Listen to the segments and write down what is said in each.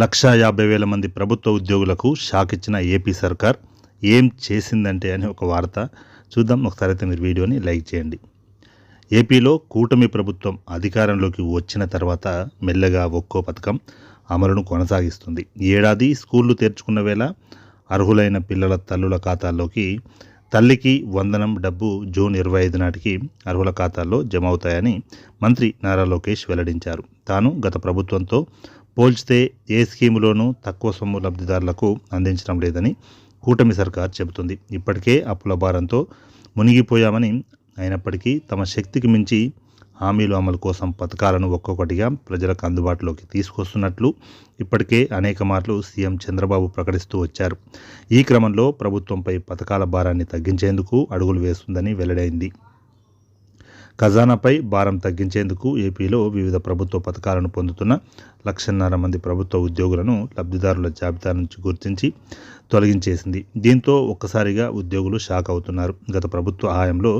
లక్షా యాభై వేల మంది ప్రభుత్వ ఉద్యోగులకు షాక్ ఇచ్చిన ఏపీ సర్కార్ ఏం చేసిందంటే అని ఒక వార్త. చూద్దాం ఒకసారి అయితే మీరు వీడియోని లైక్ చేయండి. ఏపీలో కూటమి ప్రభుత్వం అధికారంలోకి వచ్చిన తర్వాత మెల్లగా ఒక్కో పథకం అమలును కొనసాగిస్తుంది. ఏడాది స్కూళ్ళు తెరుచుకున్న వేళ అర్హులైన పిల్లల తల్లుల ఖాతాల్లోకి తల్లికి వందనం డబ్బు జూన్ ఇరవై ఐదు నాటికి అర్హుల ఖాతాల్లో జమ అవుతాయని మంత్రి నారా లోకేష్ వెల్లడించారు. తాను గత ప్రభుత్వంతో పోల్చితే ఏ స్కీములోనూ తక్కువ సొమ్ము లబ్ధిదారులకు అందించడం లేదని కూటమి సర్కార్ చెబుతుంది. ఇప్పటికే అప్పుల భారంతో మునిగిపోయామని అయినప్పటికీ తమ శక్తికి మించి హామీలు అమలు కోసం పథకాలను ఒక్కొక్కటిగా ప్రజలకు అందుబాటులోకి తీసుకొస్తున్నట్లు ఇప్పటికే అనేక మార్లు సీఎం చంద్రబాబు ప్రకటిస్తూ వచ్చారు. ఈ క్రమంలో ప్రభుత్వంపై పథకాల భారాన్ని తగ్గించేందుకు అడుగులు వేస్తుందని వెల్లడైంది. ఖజానాపై భారం తగ్గించేందుకు ఏపీలో వివిధ ప్రభుత్వ పథకాలను పొందుతున్న లక్షన్నర మంది ప్రభుత్వ ఉద్యోగులను లబ్ధిదారుల జాబితా నుంచి గుర్తించి తొలగించేసింది. దీంతో ఒక్కసారిగా ఉద్యోగులు షాక్ అవుతున్నారు. గత ప్రభుత్వ హాయంలో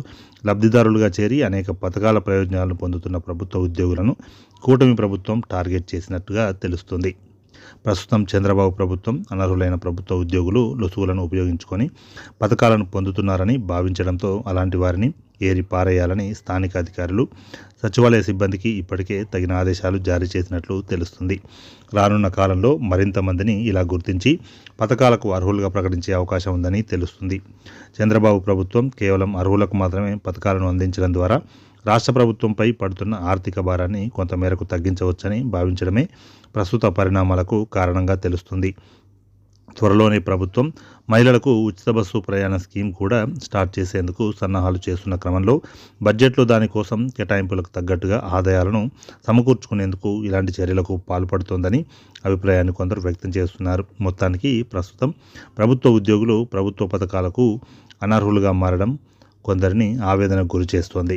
లబ్ధిదారులుగా చేరి అనేక పథకాల ప్రయోజనాలను పొందుతున్న ప్రభుత్వ ఉద్యోగులను కూటమి ప్రభుత్వం టార్గెట్ చేసినట్టుగా తెలుస్తుంది. ప్రస్తుతం చంద్రబాబు ప్రభుత్వం అనర్హులైన ప్రభుత్వ ఉద్యోగులు లొసుగులను ఉపయోగించుకొని పథకాలను పొందుతున్నారని భావించడంతో అలాంటి వారిని ఏరి పారేయాలని స్థానిక అధికారులు సచివాలయ సిబ్బందికి ఇప్పటికే తగిన ఆదేశాలు జారీ చేసినట్లు తెలుస్తుంది. రానున్న కాలంలో మరింత మందిని ఇలా గుర్తించి పథకాలకు అర్హులుగా ప్రకటించే అవకాశం ఉందని తెలుస్తుంది. చంద్రబాబు ప్రభుత్వం కేవలం అర్హులకు మాత్రమే పథకాలను అందించడం ద్వారా రాష్ట్ర ప్రభుత్వంపై పడుతున్న ఆర్థిక భారాన్ని కొంతమేరకు తగ్గించవచ్చని భావించడమే ప్రస్తుత పరిణామాలకు కారణంగా తెలుస్తుంది. త్వరలోనే ప్రభుత్వం మహిళలకు ఉచిత బస్సు ప్రయాణ స్కీమ్ కూడా స్టార్ట్ చేసేందుకు సన్నాహాలు చేస్తున్న క్రమంలో బడ్జెట్లో దానికోసం కేటాయింపులకు తగ్గట్టుగా ఆదాయాలను సమకూర్చుకునేందుకు ఇలాంటి చర్యలకు పాల్పడుతోందని అభిప్రాయాన్ని కొందరు వ్యక్తం చేస్తున్నారు. మొత్తానికి ప్రస్తుతం ప్రభుత్వ ఉద్యోగులు ప్రభుత్వ పథకాలకు అనర్హులుగా మారడం కొందరిని ఆవేదనకు గురి చేస్తోంది